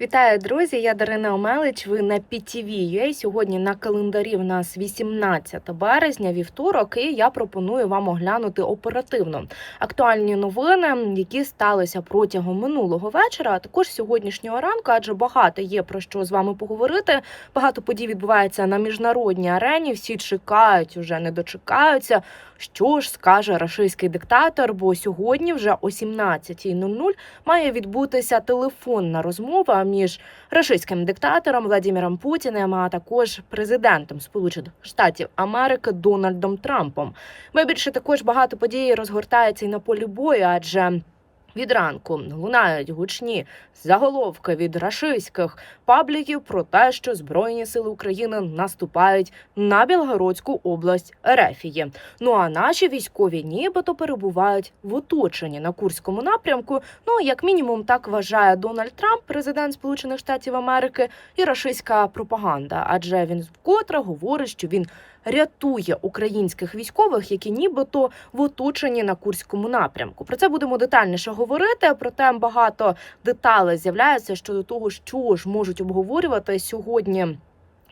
Вітаю, друзі! Я Дарина Омелич. Ви на PTV.ua. Сьогодні на календарі в нас 18 березня, вівторок, і я пропоную вам оглянути оперативно актуальні новини, які сталися протягом минулого вечора, а також сьогоднішнього ранку, адже багато є про що з вами поговорити. Багато подій відбувається на міжнародній арені. Всі чекають, уже не дочекаються. Що ж скаже рашистський диктатор? Бо сьогодні, вже о 17.00, має відбутися телефонна розмова між рашистським диктатором Владіміром Путіним, а також президентом Сполучених Штатів Америки Дональдом Трампом. Ми більше також багато подій розгортається і на полі бою, адже. Від ранку лунають гучні заголовки від рашистських пабліків про те, що Збройні сили України наступають на Білгородську область Ерефії. Ну а наші військові нібито перебувають в оточенні на Курському напрямку. Ну як мінімум, так вважає Дональд Трамп, президент Сполучених Штатів Америки, і рашистська пропаганда, адже він вкотре говорить, що він рятує українських військових, які нібито в оточенні на Курському напрямку. Про це будемо детальніше говорити. Проте багато деталей з'являється щодо того, що ж можуть обговорювати сьогодні.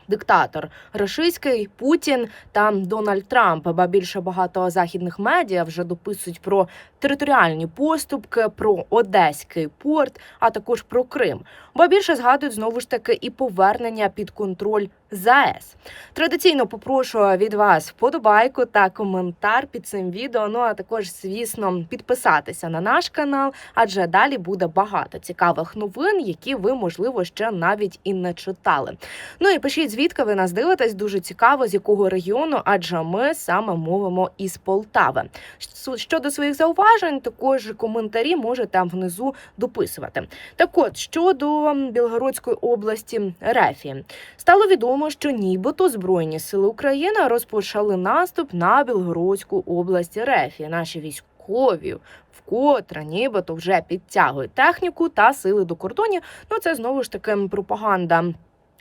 Диктатор рашистський Путін та Дональд Трамп. Ба більше багато західних медіа вже дописують про територіальні поступки, про Одеський порт, а також про Крим. Ба більше згадують знову ж таки і повернення під контроль ЗАЕС. Традиційно попрошу від вас вподобайку та коментар під цим відео. Ну а також, звісно, підписатися на наш канал, адже далі буде багато цікавих новин, які ви, можливо, ще навіть і не читали. Ну і пишіть, звідки ви нас дивитесь. Дуже цікаво, з якого регіону, адже ми саме мовимо із Полтави. Щодо своїх зауважень, також коментарі можете внизу дописувати. Так от щодо Білгородської області Рефі, стало відомо, що нібито Збройні сили України розпочали наступ на Білгородську область Рефі. Наші військові вкотре нібито вже підтягують техніку та сили до кордонів. Ну це знову ж таки пропаганда.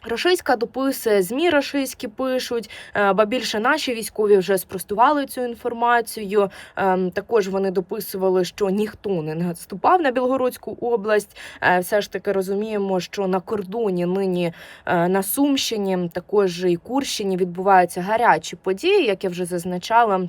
Рашистська дописує, змі рашистські пишуть, е, ба більше наші військові вже спростували цю інформацію. Ем, також вони дописували, що ніхто не наступав на Білгородську область. Е, все ж таки розуміємо, що на кордоні нині е, на Сумщині, також і Курщині відбуваються гарячі події, як я вже зазначала.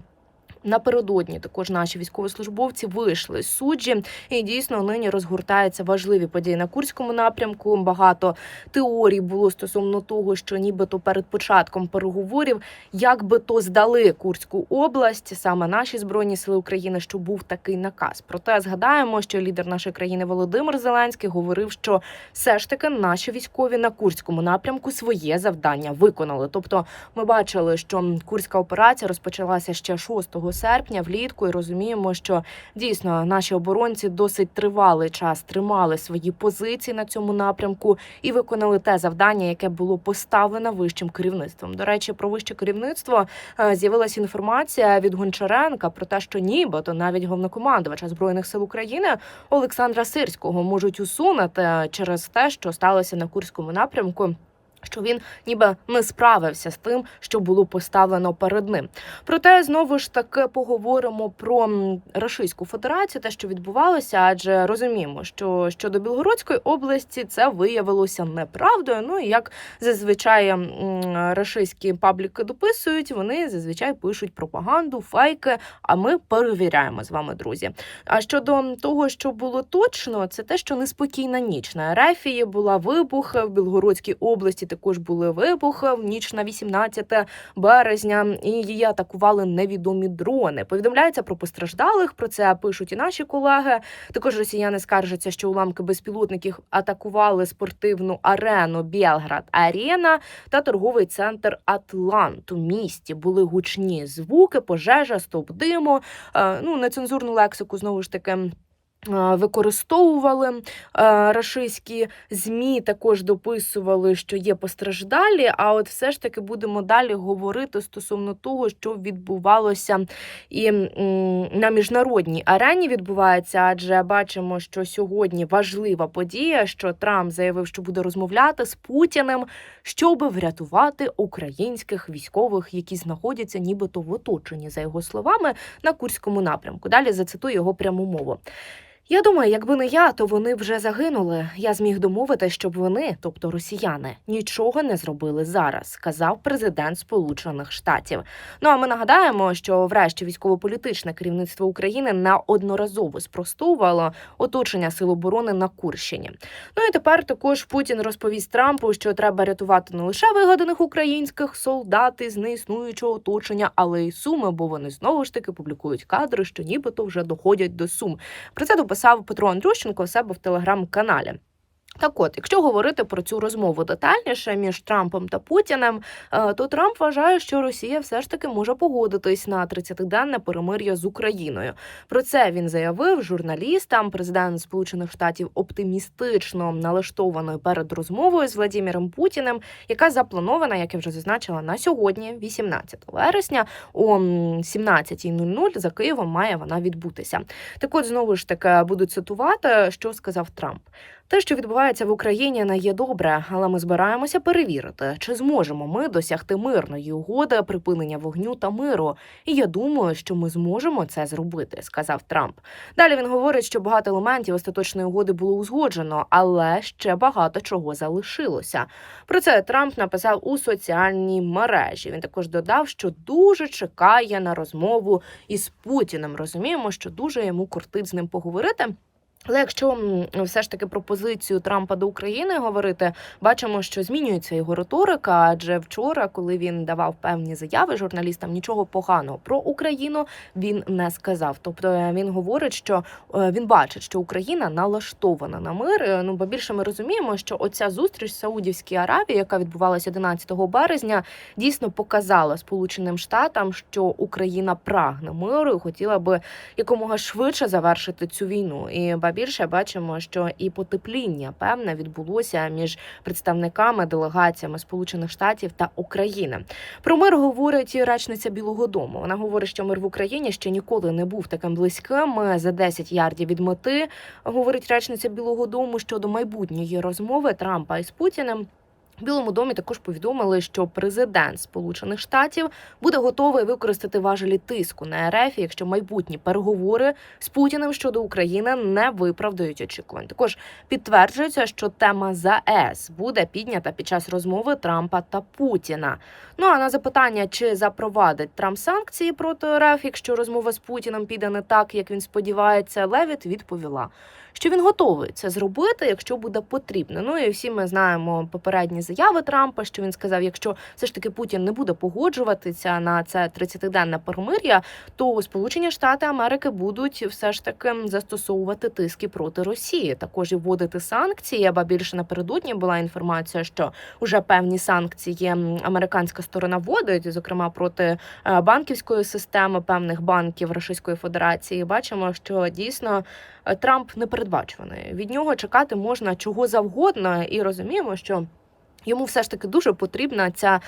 Напередодні також наші військовослужбовці вийшли з суджі, і дійсно нині розгортаються важливі події на курському напрямку. Багато теорій було стосовно того, що нібито перед початком переговорів, як би то здали Курську область, саме наші збройні сили України, що був такий наказ. Проте згадаємо, що лідер нашої країни Володимир Зеленський говорив, що все ж таки наші військові на курському напрямку своє завдання виконали. Тобто, ми бачили, що курська операція розпочалася ще 6 серпня влітку, і розуміємо, що дійсно наші оборонці досить тривалий час тримали свої позиції на цьому напрямку і виконали те завдання, яке було поставлено вищим керівництвом. До речі, про вище керівництво е, з'явилася інформація від Гончаренка про те, що нібито навіть головнокомандувача збройних сил України Олександра Сирського можуть усунути через те, що сталося на Курському напрямку що він ніби не справився з тим, що було поставлено перед ним. Проте знову ж таки поговоримо про Російську Федерацію, те, що відбувалося, адже розуміємо, що щодо Білгородської області це виявилося неправдою. Ну і як зазвичай рашистські пабліки дописують, вони зазвичай пишуть пропаганду, фейки. А ми перевіряємо з вами, друзі. А щодо того, що було точно, це те, що неспокійна ніч на Ерефії була вибух в Білгородській області також були вибухи в ніч на 18 березня, і її атакували невідомі дрони. Повідомляється про постраждалих. Про це пишуть і наші колеги. Також росіяни скаржаться, що уламки безпілотників атакували спортивну арену Білград Арена та торговий центр Атлант у місті. Були гучні звуки, пожежа, стовп диму. Е, ну нецензурну лексику знову ж таки. Використовували рашистські змі, також дописували, що є постраждалі. А от все ж таки будемо далі говорити стосовно того, що відбувалося і на міжнародній арені відбувається, адже бачимо, що сьогодні важлива подія, що Трамп заявив, що буде розмовляти з Путіним, щоб врятувати українських військових, які знаходяться нібито в оточенні, за його словами, на Курському напрямку. Далі зацитую його пряму мову. Я думаю, якби не я, то вони вже загинули. Я зміг домовити, щоб вони, тобто росіяни, нічого не зробили зараз, сказав президент Сполучених Штатів. Ну а ми нагадаємо, що врешті військово-політичне керівництво України неодноразово спростовувало оточення сил оборони на Курщині. Ну і тепер також Путін розповість Трампу, що треба рятувати не лише вигаданих українських солдат із неіснуючого оточення, але й суми, бо вони знову ж таки публікують кадри, що нібито вже доходять до сум. Про це дописав Петро Андрющенко у себе в телеграм-каналі. Так от, якщо говорити про цю розмову детальніше між Трампом та Путіним, е, то Трамп вважає, що Росія все ж таки може погодитись на 30-денне перемир'я з Україною. Про це він заявив журналістам. Президент Сполучених Штатів оптимістично налаштований перед розмовою з Владимиром Путіним, яка запланована, як я вже зазначила, на сьогодні, 18 вересня, о 17.00 за Києвом має вона відбутися. Так, от знову ж таки буду цитувати, що сказав Трамп. Те, що відбувається в Україні, не є добре, але ми збираємося перевірити, чи зможемо ми досягти мирної угоди, припинення вогню та миру. І я думаю, що ми зможемо це зробити, сказав Трамп. Далі він говорить, що багато елементів остаточної угоди було узгоджено, але ще багато чого залишилося. Про це Трамп написав у соціальній мережі. Він також додав, що дуже чекає на розмову із Путіним. Розуміємо, що дуже йому кортить з ним поговорити. Але якщо все ж таки про позицію Трампа до України говорити, бачимо, що змінюється його риторика. Адже вчора, коли він давав певні заяви журналістам, нічого поганого про Україну він не сказав. Тобто е, він говорить, що е, він бачить, що Україна налаштована на мир. Е, Ну бо більше ми розуміємо, що оця зустріч в Саудівській Аравії, яка відбувалася 11 березня, дійсно показала Сполученим Штатам, що Україна прагне миру і хотіла би якомога швидше завершити цю війну. І більше бачимо, що і потепління певне відбулося між представниками делегаціями Сполучених Штатів та України. Про мир говорить і речниця Білого Дому. Вона говорить, що мир в Україні ще ніколи не був таким близьким за 10 ярдів від мети. Говорить речниця Білого Дому щодо майбутньої розмови Трампа із Путіним. Білому домі також повідомили, що президент Сполучених Штатів буде готовий використати важелі тиску на РФ, якщо майбутні переговори з Путіним щодо України не виправдають очікувань. Також підтверджується, що тема ЗАЕС буде піднята під час розмови Трампа та Путіна. Ну а на запитання, чи запровадить Трамп санкції проти РФ, якщо розмова з Путіним піде не так, як він сподівається, Левіт відповіла. Що він готовий це зробити, якщо буде потрібно. Ну і всі ми знаємо попередні заяви Трампа, що він сказав: якщо все ж таки Путін не буде погоджуватися на це 30-денне перемир'я, то Сполучені Штати Америки будуть все ж таки застосовувати тиски проти Росії, також і вводити санкції. Аба більше напередодні була інформація, що вже певні санкції американська сторона вводить, зокрема проти е, банківської системи певних банків Російської Федерації. Бачимо, що дійсно е, Трамп непередбачуваний. Від нього чекати можна чого завгодно, і розуміємо, що йому все ж таки дуже потрібна ця.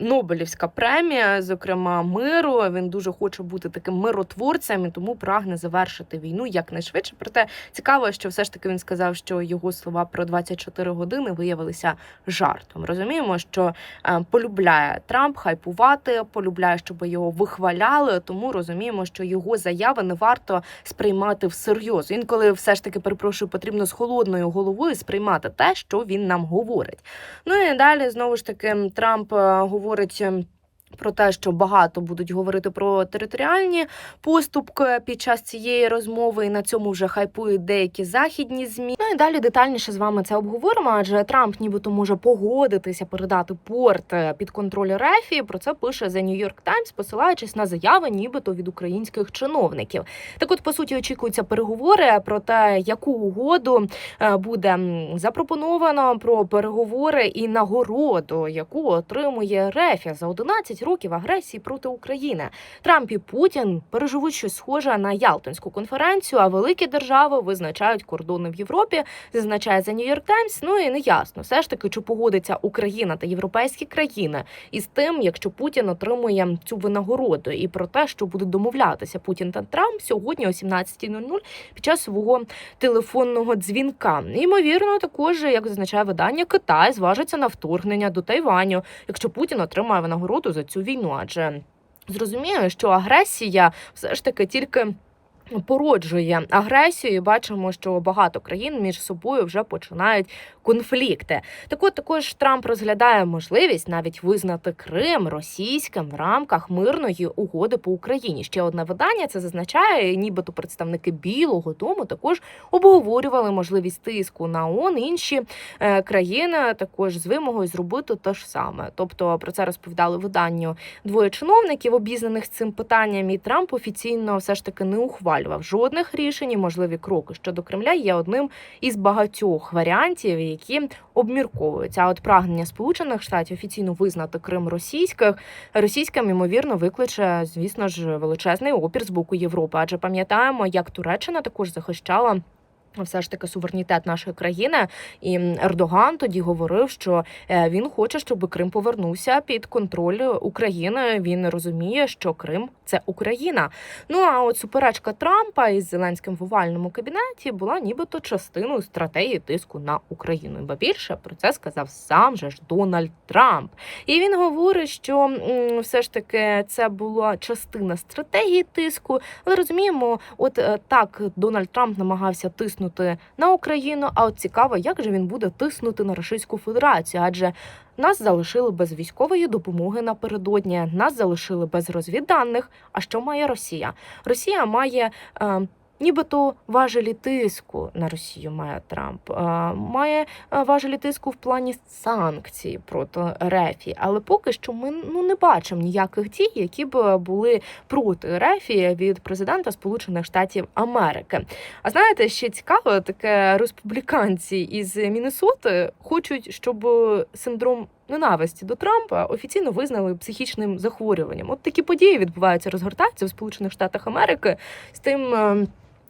Нобелівська премія, зокрема миру. Він дуже хоче бути таким миротворцем і тому прагне завершити війну якнайшвидше. Проте цікаво, що все ж таки він сказав, що його слова про 24 години виявилися жартом. Розуміємо, що е, полюбляє Трамп хайпувати, полюбляє, щоб його вихваляли. Тому розуміємо, що його заяви не варто сприймати всерйоз. Інколи все ж таки перепрошую, потрібно з холодною головою сприймати те, що він нам говорить. Ну і далі знову ж таки Трамп е, говорить. Про те, що багато будуть говорити про територіальні поступки під час цієї розмови, і на цьому вже хайпують деякі західні змі. Ну і далі детальніше з вами це обговоримо. Адже Трамп нібито може погодитися передати порт е, під контроль РФ. Про це пише The New York Times, посилаючись на заяви, нібито від українських чиновників. Так, от по суті, очікуються переговори про те, яку угоду е, буде запропоновано про переговори і нагороду, яку отримує Рефія за 11 років агресії проти України. Трамп і Путін переживуть щось схоже на Ялтинську конференцію, а великі держави визначають кордони в Європі, зазначає New York Times. Ну і не ясно, все ж таки, чи погодиться Україна та європейські країни із тим, якщо Путін отримує цю винагороду, і про те, що будуть домовлятися Путін та Трамп сьогодні о 17.00 під час свого телефонного дзвінка. Ймовірно, також як зазначає видання, Китай зважиться на вторгнення до Тайваню, якщо Путін отримає винагороду за цю війну, адже зрозуміло, що агресія все ж таки тільки. Породжує агресію. І Бачимо, що багато країн між собою вже починають конфлікти. Так от також Трамп розглядає можливість навіть визнати Крим російським в рамках мирної угоди по Україні. Ще одне видання це зазначає, нібито представники Білого Дому також обговорювали можливість тиску на ООН. Інші е, країни також з вимогою зробити те ж саме. Тобто про це розповідали виданню двоє чиновників, обізнаних з цим питанням. І Трамп офіційно все ж таки не ухвалював жодних рішень. і Можливі кроки щодо Кремля є одним із багатьох варіантів, які обмірковуються. А от прагнення Сполучених Штатів офіційно визнати Крим російських російським ймовірно викличе, звісно ж, величезний опір з боку Європи. Адже пам'ятаємо, як Туреччина також захищала. Все ж таки суверенітет нашої країни, і Ердоган тоді говорив, що е, він хоче, щоб Крим повернувся під контроль України. Він розуміє, що Крим це Україна. Ну а от суперечка Трампа із Зеленським в овальному кабінеті була нібито частиною стратегії тиску на Україну. Ба більше про це сказав сам же ж Дональд Трамп. І він говорить, що все ж таки це була частина стратегії тиску. Але розуміємо, от е, так Дональд Трамп намагався тиснути на Україну. А от цікаво, як же він буде тиснути на Російську Федерацію, адже нас залишили без військової допомоги напередодні, нас залишили без розвідданих. А що має Росія? Росія має. Е, Нібито важелі тиску на Росію має Трамп, е, має е, важелі тиску в плані санкцій проти Рефі, але поки що ми ну не бачимо ніяких дій, які б були проти Рефі від президента Сполучених Штатів Америки. А знаєте, ще цікаво, таке республіканці із Міннесоти хочуть, щоб синдром ненависті до Трампа офіційно визнали психічним захворюванням. От такі події відбуваються, розгортаються в Сполучених Штатах Америки з тим.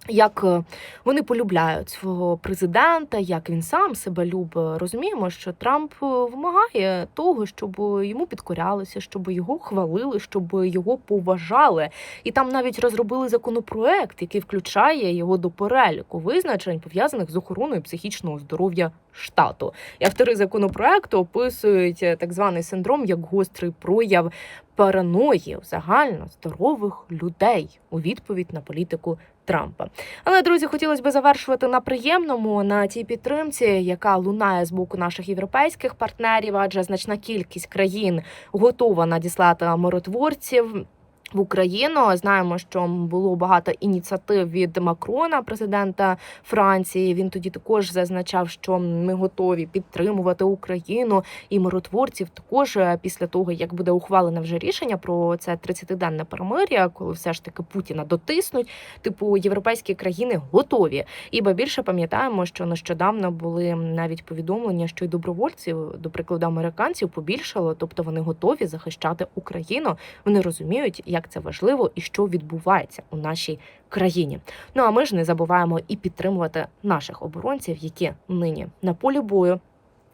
Як е, вони полюбляють свого президента, як він сам себе любить. Розуміємо, що Трамп е, вимагає того, щоб йому підкорялися, щоб його хвалили, щоб його поважали. І там навіть розробили законопроект, який включає його до переліку визначень, пов'язаних з охороною психічного здоров'я штату. І автори законопроекту описують е, так званий синдром як гострий прояв параної загально здорових людей у відповідь на політику Трампа. Але друзі, хотілося б завершувати на приємному на тій підтримці, яка лунає з боку наших європейських партнерів, адже значна кількість країн готова надіслати миротворців. В Україну знаємо, що було багато ініціатив від Макрона, президента Франції. Він тоді також зазначав, що ми готові підтримувати Україну і миротворців. Також е, після того, як буде ухвалене вже рішення про це 30-денне перемир'я, коли все ж таки Путіна дотиснуть, типу європейські країни готові. І більше пам'ятаємо, що нещодавно були навіть повідомлення, що й добровольців, до прикладу, американців побільшало, тобто вони готові захищати Україну. Вони розуміють, як це важливо і що відбувається у нашій країні. Ну а ми ж не забуваємо і підтримувати наших оборонців, які нині на полі бою.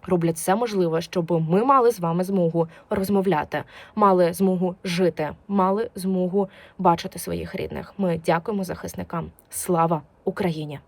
Роблять все можливе, щоб ми мали з вами змогу розмовляти, мали змогу жити, мали змогу бачити своїх рідних. Ми дякуємо захисникам. Слава Україні!